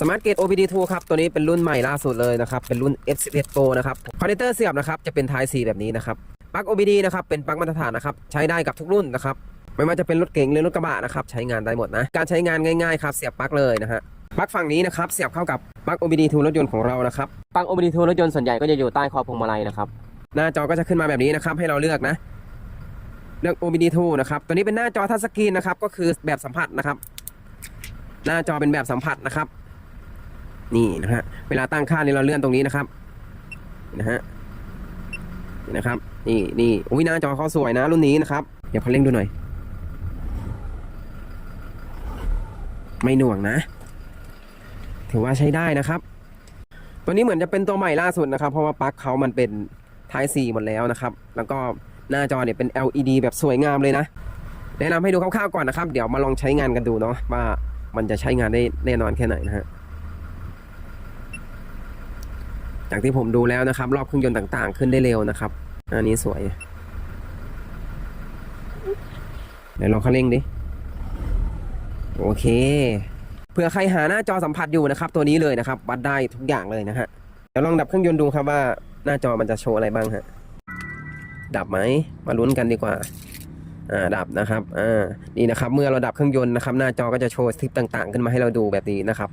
Smart Gate OBD2 ครับ ตัวนี้เป็นรุ่นใหม่ล่าสุดเลยนะครับ เป็นรุ่น F11 Pro นะครับคอนเนคเตอร์เสียบนะครับ จะเป็น Type C แบบนี้นะครับ ปลั๊ก OBD นะครับ เป็นปลั๊กมาตรฐานนะครับ ใช้ได้กับทุกรุ่นนะครับ ไม่ว่าจะเป็นรถเก๋งหรือรถกระบะนะครับ ใช้งานได้หมดนะ การใช้งานง่ายๆครับ เสียบปลั๊กเลยนะฮะ ปลั๊กฝั่งนี้นะครับ เสียบเข้ากับปลั๊ก OBD2 รถยนต์ของเรานะครับ ปลั๊ก OBD2 รถยนต์ส่วนใหญ่ก็จะอยู่ใต้คอพวงมาลัยนะครับ หน้าจอก็จะขึ้นมาแบบนี้นะครับ ให้เราเลือกนะ เลือก OBD2 นะครับ ตัวนี้เป็นหน้าจอทัชสกรีนนะครับ ก็คือแบบสัมผัสนะครับ หน้าจอเป็นแบบสัมผัสนะครับ นี่นะฮะเวลาตั้งค่านี่เราเลื่อนตรงนี้นะครับนะฮะนะครับ นี่นี่อุ้ยหน้าจอเขาสวยนะรุ่นนี้นะครับเดี๋ยวเขาเร่งดูหน่อย ไม่หน่วงนะ ถือว่าใช้ได้นะครับ ตัวนี้เหมือนจะเป็นตัวใหม่ล่าสุดนะครับ เพราะว่าปลั๊กเขามันเป็น Type C หมดแล้วนะครับ แล้วก็หน้าจอเนี่ยเป็น LED แบบสวยงามเลยนะ แนะนำให้ดูคร่าวๆก่อนนะครับ เดี๋ยวมาลองใช้งานกันดูเนาะว่ามันจะใช้งานได้แน่นอนแค่ไหนนะฮะ จากที่ผมดูแล้วนะครับ รอบเครื่องยนต์ต่างๆ ขึ้นได้เร็วนะครับ อันนี้สวยเดี๋ยวลองคันเร่งดิ โอเค เผื่อใครหาหน้าจอสัมผัสอยู่นะครับ ตัวนี้เลยนะครับ วัดได้ทุกอย่างเลยนะฮะ เดี๋ยวลองดับเครื่องยนต์ดูครับว่าหน้าจอมันจะโชว์อะไรบ้างฮะ ดับไหม มาลุ้นกันดีกว่า อ่า ดับนะครับ อ่า นี่นะครับ เมื่อเราดับเครื่องยนต์นะครับ หน้าจอก็จะโชว์สลิปต่าง ๆ ขึ้นมาให้เราดูแบบนี้นะครับ